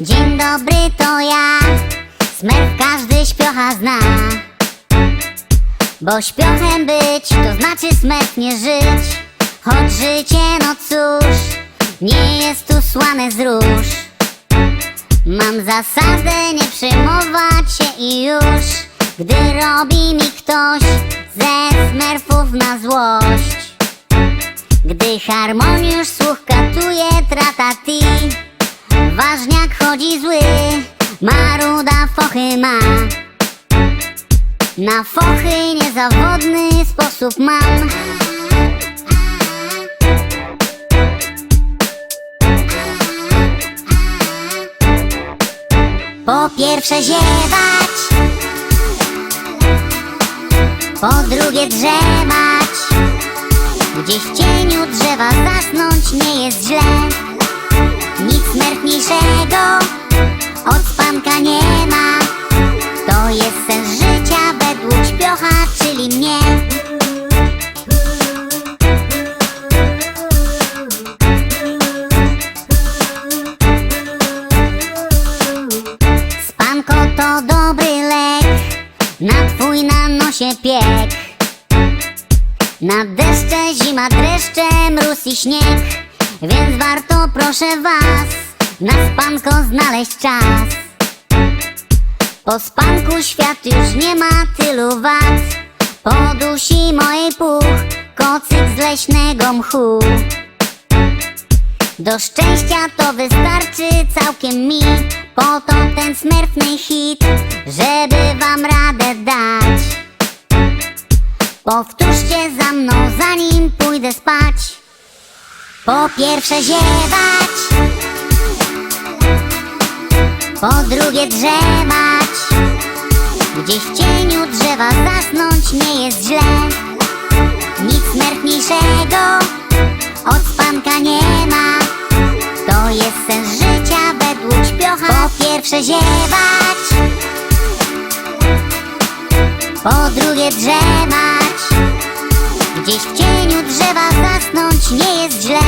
Dzień dobry, to ja. Smerf każdy śpiocha zna. Bo śpiochem być, to znaczy smerf nie żyć. Choć życie, no cóż Nie jest tu słane z róż. Mam zasadę nie przejmować się i już. Gdy robi mi ktoś ze smerfów na złość. Gdy harmoniusz słuch katuje tratati Ważniak chodzi zły, maruda fochy ma. Na fochy niezawodny sposób mam. Po pierwsze ziewać. Po drugie drzemać. Gdzieś w cieniu drzewa zasnąć nie jest źle to dobry lek. Na twój na nosie piek. Na deszcze, zima, dreszcze, mróz i śnieg. Więc warto proszę was Na spanko znaleźć czas. Po spanku świat już nie ma tylu wad. Podusi mojej puch Kocyk z leśnego mchu do szczęścia to wystarczy całkiem mi Po to ten smerfny hit Żeby wam radę dać. Powtórzcie za mną zanim pójdę spać. Po pierwsze ziewać Po drugie drzemać. Gdzieś w cieniu drzewa zasnąć nie jest źle śpiocha Po pierwsze ziewać Po drugie drzemać. Gdzieś w cieniu drzewa zasnąć nie jest źle